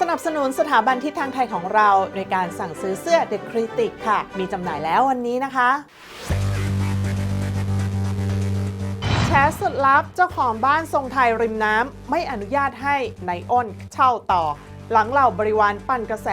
สนับสนุนสถาบันทิศทางไทยของเราโดยการสั่งซื้อเสื้อ The Critic ค่ะ มีจำหน่ายแล้ววันนี้นะคะแชร์สุดลับเจ้าของบ้านทรงไทยริมน้ำไม่อนุญาตให้ในอ้นเช่าต่อ หลังเหล่าบริวารปั่นกระแส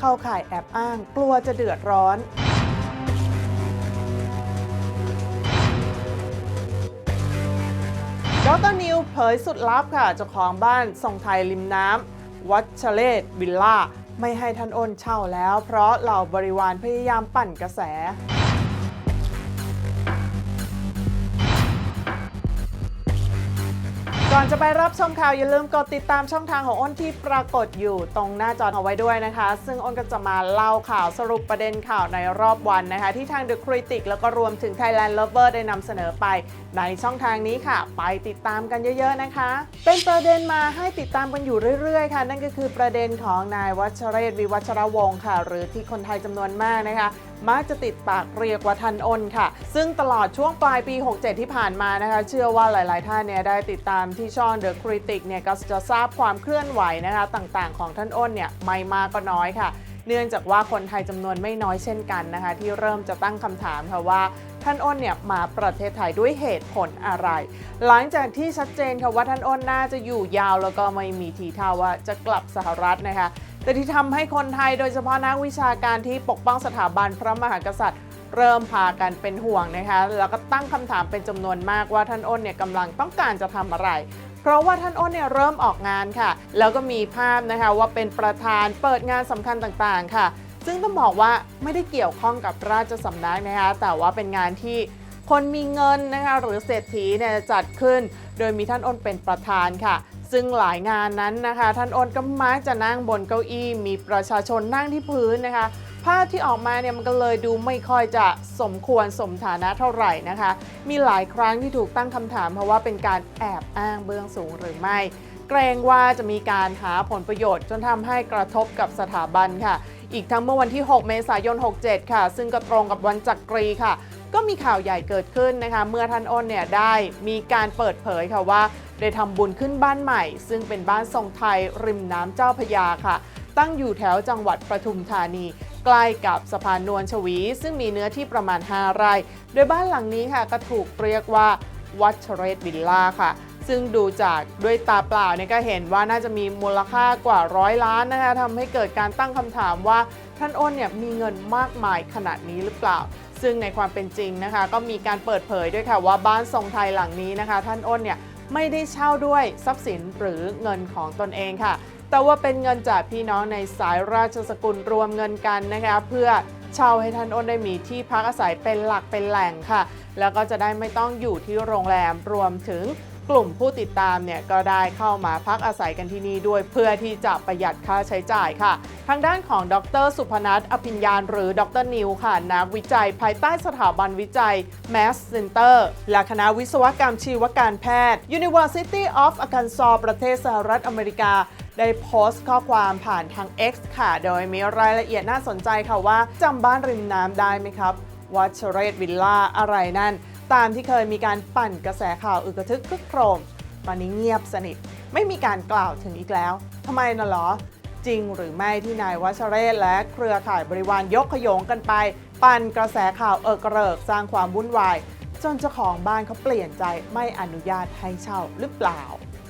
เข้าข่ายแอบอ้างกลัวจะเดือดร้อนดรนิวเผยสุดลับค่ะเจ้าของบ้านทรงไทยริมน้ำ วัชเลศวิลล่า ไม่ให้ท่านอ้นเช่าแล้ว เพราะเหล่าบริวารพยายามปั่นกระแส ก่อนจะไปรับชมข่าวอย่าลืมกดติดตามช่องทางของอ้นที่ปรากฏอยู่ตรงหน้าจอเอาไว้ด้วยนะคะ ซึ่งอ้นก็จะมาเล่าข่าวสรุปประเด็นข่าวในรอบวันนะคะ ที่ทาง The Critic แล้วก็รวมถึง Thailand Lover ได้นำเสนอไป ในช่องทางนี้ค่ะ ไปติดตามกันเยอะๆนะคะ เป็นประเด็นมาให้ติดตามกันอยู่เรื่อยๆค่ะ นั่นก็คือประเด็นของนายวัชเรศวิวัชรวงศ์ค่ะ หรือที่คนไทยจำนวนมากนะคะ มักจะติดปากเรียกว่าทันอ้นค่ะ ซึ่งตลอดช่วงปลายปี 67 ที่ผ่านมานะคะ เชื่อว่าหลาย ๆ ท่านเนี่ยได้ติดตามที่ช่อง The Critic เนี่ยก็จะทราบความเคลื่อนไหวนะคะต่าง ๆ ของท่านอ้นเนี่ยไม่มากก็น้อยค่ะ เนื่องจากว่าคนไทยจำนวนไม่น้อยเช่นกันนะคะ ที่เริ่มจะตั้งคำถามค่ะว่าท่านอ้นเนี่ยมาประเทศไทยด้วยเหตุผลอะไร หลังจากที่ชัดเจนค่ะว่าท่านอ้นน่าจะอยู่ยาวแล้วก็ไม่มีทีท่าว่าจะกลับสหรัฐนะคะ แต่ที่ทำให้คนไทยโดยเฉพาะนักวิชาการที่ปกป้องสถาบันพระมหากษัตริย์ เริ่มพากันเป็นห่วงนะคะ แล้วก็ตั้งคำถามเป็นจำนวนมากว่าท่านอ้นเนี่ยกำลังต้องการจะทำอะไร เพราะว่าท่านอ้นเนี่ยเริ่มออกงานค่ะ แล้วก็มีภาพนะคะว่าเป็นประธานเปิดงานสำคัญต่างๆค่ะ ซึ่งต้องบอกว่าไม่ได้เกี่ยวข้องกับราชสำนักนะคะ แต่ว่าเป็นงานที่คนมีเงินนะคะหรือเศรษฐีเนี่ยจัดขึ้น โดยมีท่านอ้นเป็นประธานค่ะซึ่งหลายงานนั้นนะคะ ท่านอ้นก็มักจะนั่งบนเก้าอี้มีประชาชนนั่งที่พื้นนะคะภาพที่ออกมาเนี่ยมันก็เลยดูไม่ค่อยจะสมควรสมฐานะเท่าไหร่นะคะ มีหลายครั้งที่ถูกตั้งคำถามเพราะว่าเป็นการแอบอ้างเบื้องสูงหรือไม่ เกรงว่าจะมีการหาผลประโยชน์จนทำให้กระทบกับสถาบันค่ะ อีกทั้งเมื่อวันที่ 6 เมษายน 67 ค่ะ ซึ่งก็ตรงกับวันจักรีค่ะ ก็มีข่าวใหญ่เกิดขึ้นนะคะ เมื่อท่านอ้นเนี่ยได้มีการเปิดเผยค่ะว่า ได้ทำบุญขึ้นบ้านใหม่ ซึ่งเป็นบ้านทรงไทยริมน้ำเจ้าพยาค่ะ ตั้งอยู่แถวจังหวัดปทุมธานี ใกล้กับสะพานนวลชวี ซึ่งมีเนื้อที่ประมาณ 5 ไร่ โดยบ้านหลังนี้ค่ะก็ถูกเรียกว่าวัชเรศวิลล่าค่ะซึ่งดูจากด้วยตาเปล่าเนี่ยก็เห็นว่าน่าจะมีมูลค่ากว่าร้อยล้านนะคะทำให้เกิดการตั้งคำถามว่าท่านอ้นเนี่ยมีเงินมากมายขนาดนี้หรือเปล่า ซึ่งในความเป็นจริงนะคะ ก็มีการเปิดเผยด้วยค่ะว่าบ้านทรงไทยหลังนี้นะคะ ท่านอ้นเนี่ย ไม่ได้เช่าด้วยทรัพย์สินหรือเงินของตนเองค่ะ แต่ว่าเป็นเงินจากพี่น้องในสายราชสกุลรวมเงินกันนะคะเพื่อเช่าให้ท่านอ้นได้มีที่พักอาศัยเป็นหลักเป็นแหล่งค่ะ แล้วก็จะได้ไม่ต้องอยู่ที่โรงแรมรวมถึง กลุ่มผู้ติดตามเนี่ยก็ได้เข้ามาพักอาศัยกันที่นี่ด้วยเพื่อที่จะประหยัดค่าใช้จ่ายค่ะ ทางด้านของดรสุพนัทอภิญญาณหรือดรนิวค่ะนักวิจัยภายใต้สถาบันวิจัย Mass Center และคณะวิศวกรรมชีวการแพทย์ University of Arkansas ประเทศสหรัฐอเมริกาได้โพสต์ข้อความผ่านทาง X ค่ะ โดยมีรายละเอียดน่าสนใจค่ะว่าจำบ้านริมน้ำได้ไหมครับ วัชเรศวิลล่าอะไรนั่น ตามที่เคยมีการปั่นกระแสข่าวอึกระทึกครึกโครม ตอนนี้เงียบสนิท ไม่มีการกล่าวถึงอีกแล้วทำไมน่ะหรอ จริงหรือไม่ที่นายวัชเรศและเครือข่ายบริวารยกขยงกันไป ปั่นกระแสข่าวเอิกเริกสร้างความวุ่นวาย จนเจ้าของบ้านเขาเปลี่ยนใจไม่อนุญาตให้เช่าหรือเปล่า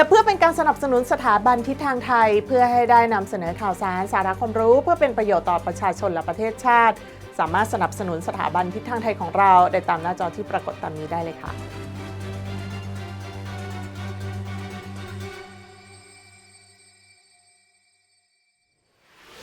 และเพื่อเป็นการสนับสนุนสถาบันทิศทางไทย เพื่อให้ได้นำเสนอข่าวสารสาระความรู้ เพื่อเป็นประโยชน์ต่อประชาชนและประเทศชาติ สามารถสนับสนุนสถาบันทิศทางไทยของเรา ได้ตามหน้าจอที่ปรากฏตามนี้ได้เลยค่ะ